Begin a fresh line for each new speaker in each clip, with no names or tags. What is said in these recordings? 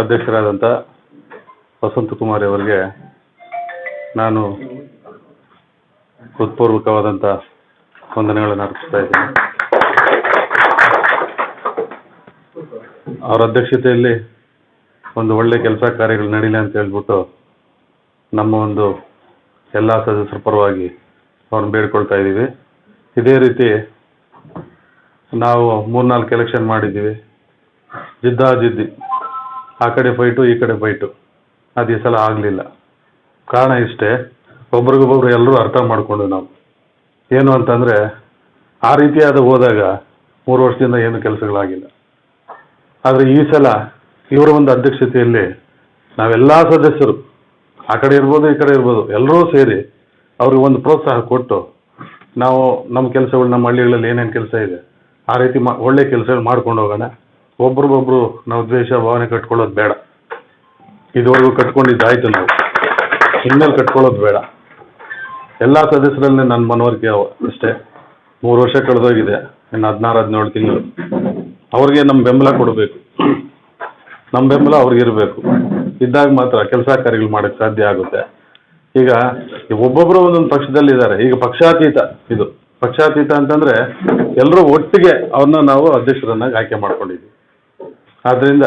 ಅಧ್ಯಕ್ಷರಾದಂಥ ವಸಂತ ಕುಮಾರ್ ಅವರಿಗೆ ನಾನು ಹೃತ್ಪೂರ್ವಕವಾದಂಥ ವಂದನೆಗಳನ್ನು ಅರ್ಪಿಸ್ತಾ ಇದ್ದೀನಿ. ಅವರ ಅಧ್ಯಕ್ಷತೆಯಲ್ಲಿ ಒಂದು ಒಳ್ಳೆ ಕೆಲಸ ಕಾರ್ಯಗಳು ನಡೀಲಿ ಅಂತ ಹೇಳ್ಬಿಟ್ಟು ನಮ್ಮ ಒಂದು ಎಲ್ಲ ಸದಸ್ಯರ ಪರವಾಗಿ ಅವ್ರನ್ನ ಬೇಡ್ಕೊಳ್ತಾ ಇದ್ದೀವಿ. ಇದೇ ರೀತಿ ನಾವು ಮೂರ್ನಾಲ್ಕು ಎಲೆಕ್ಷನ್ ಮಾಡಿದ್ದೀವಿ. ಜಿದ್ದಾಜಿದ್ದಿ ಆ ಕಡೆ ಫೈಟು ಈ ಕಡೆ ಫೈಟು ಅದು ಈ ಸಲ ಆಗಲಿಲ್ಲ. ಕಾರಣ ಇಷ್ಟೇ ಒಬ್ರಿಗೊಬ್ಬರು ಎಲ್ಲರೂ ಅರ್ಥ ಮಾಡಿಕೊಂಡು ನಾವು. ಏನು ಅಂತಂದರೆ, ಆ ರೀತಿಯಾದ ಹೋದಾಗ ಮೂರು ವರ್ಷದಿಂದ ಏನು ಕೆಲಸಗಳಾಗಿಲ್ಲ. ಆದರೆ ಈ ಸಲ ಇವರ ಒಂದು ಅಧ್ಯಕ್ಷತೆಯಲ್ಲಿ ನಾವೆಲ್ಲ ಸದಸ್ಯರು, ಆ ಕಡೆ ಇರ್ಬೋದು, ಈ ಕಡೆ ಇರ್ಬೋದು, ಎಲ್ಲರೂ ಸೇರಿ ಅವ್ರಿಗೆ ಒಂದು ಪ್ರೋತ್ಸಾಹ ಕೊಟ್ಟು ನಾವು ನಮ್ಮ ಕೆಲಸಗಳು, ನಮ್ಮ ಹಳ್ಳಿಗಳಲ್ಲಿ ಏನೇನು ಕೆಲಸ ಇದೆ, ಆ ರೀತಿ ಮಾ ಒಳ್ಳೆ ಕೆಲಸಗಳು ಮಾಡ್ಕೊಂಡು ಹೋಗೋಣ. ಒಬ್ರಿಗೊಬ್ರು ನಾವು ದ್ವೇಷ, ಭಾವನೆ ಕಟ್ಕೊಳ್ಳೋದು ಬೇಡ. ಇದುವರೆಗೂ ಕಟ್ಕೊಂಡಿದ್ದಾಯ್ತು ನಾವು. ಇನ್ಮೇಲೆ ಕಟ್ಕೊಳ್ಳೋದು ಬೇಡ. ಎಲ್ಲ ಸದಸ್ಯರಲ್ಲಿ ನನ್ನ ಮನವರಿಕೆ ಅಷ್ಟೇ. ಮೂರು ವರ್ಷ ಕಳೆದೋಗಿದೆ. ಇನ್ನು ಹದಿನಾರು, ಹದಿನೇಳು ತಿಂಗಳು. ಅವ್ರಿಗೆ ನಮ್ಮ ಬೆಂಬಲ ಕೊಡಬೇಕು. ನಮ್ಮ ಬೆಂಬಲ ಅವ್ರಿಗೆ ಇರಬೇಕು. ಇದ್ದಾಗ ಮಾತ್ರ ಕೆಲಸ ಕಾರ್ಯಗಳು ಮಾಡೋಕ್ಕೆ ಸಾಧ್ಯ ಆಗುತ್ತೆ. ಈಗ ಒಬ್ಬೊಬ್ಬರು ಒಂದೊಂದು ಪಕ್ಷದಲ್ಲಿ ಇದ್ದಾರೆ ಈಗ ಪಕ್ಷಾತೀತ ಇದು. ಪಕ್ಷಾತೀತ ಅಂತಂದ್ರೆ ಎಲ್ಲರೂ ಒಟ್ಟಿಗೆ ಅವ್ರನ್ನ ನಾವು ಅಧ್ಯಕ್ಷರನ್ನಾಗಿ ಆಯ್ಕೆ ಮಾಡ್ಕೊಂಡಿದ್ದೀವಿ. ಆದ್ದರಿಂದ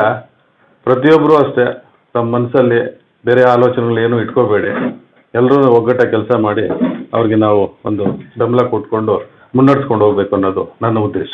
ಪ್ರತಿಯೊಬ್ಬರೂ ಅಷ್ಟೇ ತಮ್ಮ ಮನಸ್ಸಲ್ಲಿ ಬೇರೆ ಆಲೋಚನೆಗಳು ಏನು ಇಟ್ಕೋಬೇಡಿ. ಎಲ್ಲರೂ ಒಗ್ಗಟ್ಟಾಗಿ ಕೆಲಸ ಮಾಡಿ ಅವ್ರಿಗೆ ನಾವು ಒಂದು ಬೆಂಬಲ ಕೊಟ್ಕೊಂಡು ಮುನ್ನಡೆಸ್ಕೊಂಡು ಹೋಗ್ಬೇಕು ಅನ್ನೋದು ನನ್ನ ಉದ್ದೇಶ.